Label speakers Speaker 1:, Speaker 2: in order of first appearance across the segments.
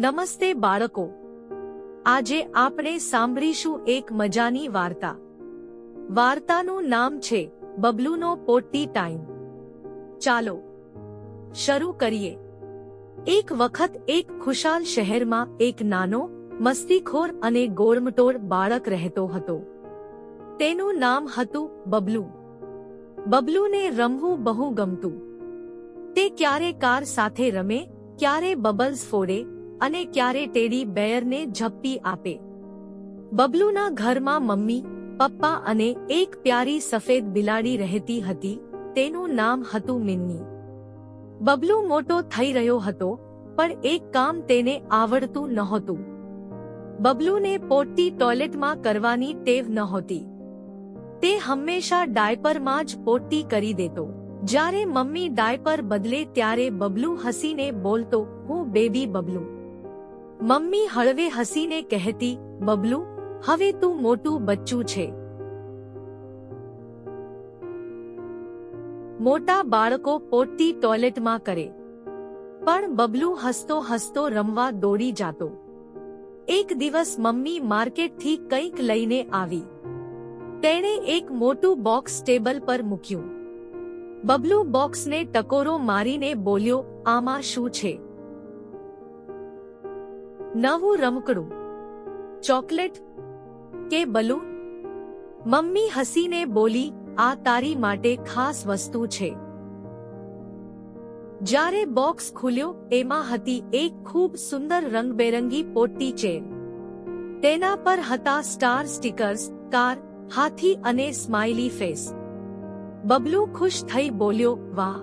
Speaker 1: નમસ્તે બાળકો. આજે આપણે સાંભળીશું એક મજાની વાર્તા. વાર્તાનું નામ છે બબલુનો પોટી ટાઈમ. ચાલો, શરૂ કરીએ. એક વખત એક ખુશાલ શહેરમાં એક નાનો, મસ્તીખોર અને ગોળમટોળ બાળક રહેતો હતો. તેનું નામ હતું બબલુ. બબલુને રમવું બહુ ગમતું. તે ક્યારે કાર સાથે રમે, ક્યારે બબલ્સ ફોડે અને ક્યારે ટેડી બેયરને ઝપ્પી આપે. બબલુના ઘરમાં મમ્મી, પપ્પા અને એક પ્યારી સફેદ બિલાડી રહેતી હતી, તેનું નામ હતું મિન્ની. બબલુ મોટો થઈ રહ્યો હતો, પણ એક કામ તેને આવડતું નહોતું. બબલુને પોટી ટોયલેટમાં કરવાની ટેવ નહોતી. તે હંમેશા ડાયપરમાં જ પોટી કરી દેતો. જ્યારે મમ્મી ડાયપર બદલે ત્યારે બબલુ હસીને બોલતો, હું બેબી બબલુ. મમ્મી હળવે હસીને કહેતી, બબલુ, હવે તું મોટું બચ્ચું છે. મોટા બાળકો પોટી ટોયલેટમાં કરે. પણ બબલુ હસતો હસતો રમવા દોડી જાતો. એક દિવસ મમ્મી માર્કેટથી કંઈક લઈને આવી. તેણે એક મોટું બોક્સ ટેબલ પર મૂક્યું. બબલુ બોક્સને ટકોરો મારીને બોલ્યો, આમાં શું છે? નવું રમકડું. ચોકલેટ કે બલૂન? મમ્મી હસીને બોલી, આ તારી માટે ખાસ વસ્તુ છે. જ્યારે બોક્સ ખુલ્યો, એમાં હતી એક ખૂબ સુંદર રંગબેરંગી પોટી ચેર તેના પર હતા સ્ટાર સ્ટીકર્સ, કાર, હાથી અને સ્માઇલી ફેસ. બબલુ ખુશ થઈ બોલ્યો, વાહ!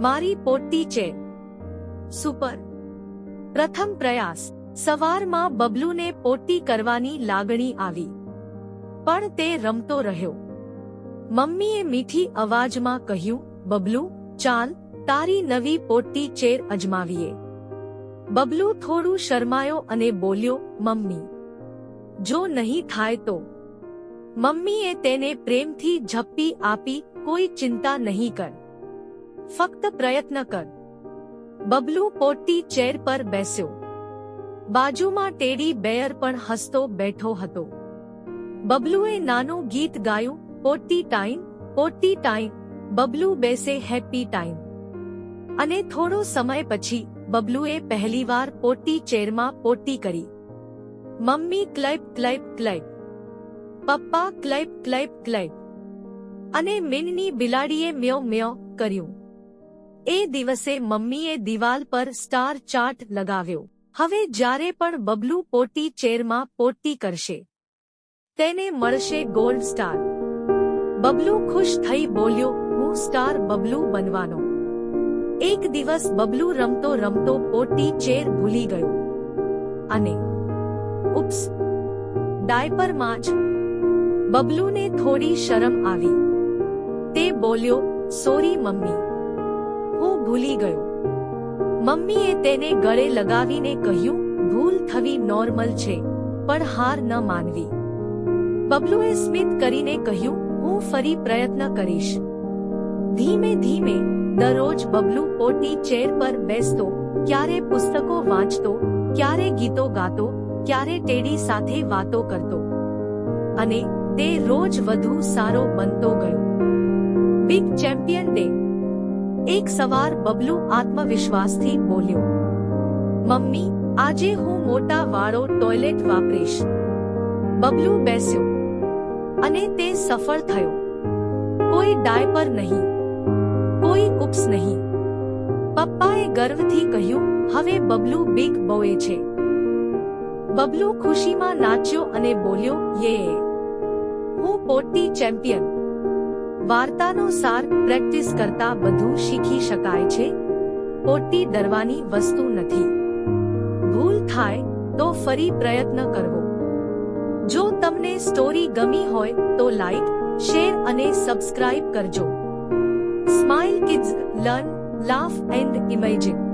Speaker 1: મારી પોટી ચેર સુપર. પ્રથમ પ્રયાસ, સવારમાં બબલુને પોટી કરવાની લાગણી આવી. પણ તે રમતો રહ્યો. મમ્મીએ મીઠી અવાજમાં કહ્યું, બબલુ, ચાલ, તારી નવી પોટી ચેર અજમાવીએ. બબલુ થોડું શરમાયો અને બોલ્યો, મમ્મી. જો નહીં થાય તો? મમ્મીએ તેને પ્રેમથી ઝપ્પી આપી, કોઈ ચિંતા નહીં કર. ફક્ત પ્રયત્ન કર. બબલુ પોટી ચેર પર બેસ્યો. બાજુમાં ટેડી બેયર પણ હસતો બેઠો હતો. બબલુએ નાનું ગીત ગાયું potty time potty time, Bablu બેસે હેપી ટાઈમ. અને થોડો સમય પછી બબલુએ પહેલીવાર પોટી ચેરમાં પોટી કરી. મમ્મી, ક્લેપ ક્લેપ ક્લેપ. પપ્પા, ક્લેપ ક્લેપ ક્લેપ. અને મિનની બિલાડીએ મ્યો મ્યો કર્યું. એ દિવસે મમ્મીએ દિવાલ પર સ્ટાર ચાર્ટ લગાવ્યો. હવે જ્યારે પણ બબલુ પોટી ચેરમાં પોટી કરશે, તેને મળશે ગોલ્ડ સ્ટાર. બબલુ ખુશ થઈ બોલ્યો, હું સ્ટાર બબલુ બનવાનો. એક દિવસ બબલુ રમતો રમતો પોટી ચેર ભૂલી ગયો. અને, ઉપ્સ ડાયપરમાં જ બબલુને થોડી શરમ આવી. તે બોલ્યો, સોરી મમ્મી. ભૂલી ગયો. મમ્મીએ તેને ગળે લગાવીને કહ્યું, ભૂલ થવી નોર્મલ છે, પણ હાર ન માનવી. બબલુએ સ્મિત કરીને કહ્યું, હું ફરી પ્રયત્ન કરીશ. ધીમે ધીમે દરરોજ બબલુ પોટી ચેર પર બેસતો, ક્યારે પુસ્તકો વાંચતો, ક્યારે ગીતો ગાતો, ક્યારે ટેડી સાથે વાતો કરતો. અને તે રોજ વધુ સારો બનતો ગયો. બિગ ચેમ્પિયન ડે એક સવાર બબલુ આત્મવિશ્વાસથી બોલ્યો, મમ્મી, આજે હું મોટા વાળો ટોયલેટ વાપરીશ. બબલુ બેસ્યો અને તે સફળ થયો. કોઈ ડાયપર નહીં, કોઈ ઉપ્સ નહીં. પપ્પાએ ગર્વથી કહ્યું, હવે બબલુ બિગ બોય છે. બબલુ ખુશીમાં નાચ્યો અને બોલ્યો, યે, હું પોટી ચેમ્પિયન. વાર્તાનો સાર પ્રેક્ટિસ કરતા બધું શીખી શકાય છે. ખોટી ડરવાની વસ્તુ નથી. ભૂલ થાય, તો ફરી પ્રયત્ન કરવો. જો તમને સ્ટોરી ગમી હોય, તો લાઈક, શેર અને સબસ્ક્રાઇબ કરજો. Smile kids learn, laugh and imagine.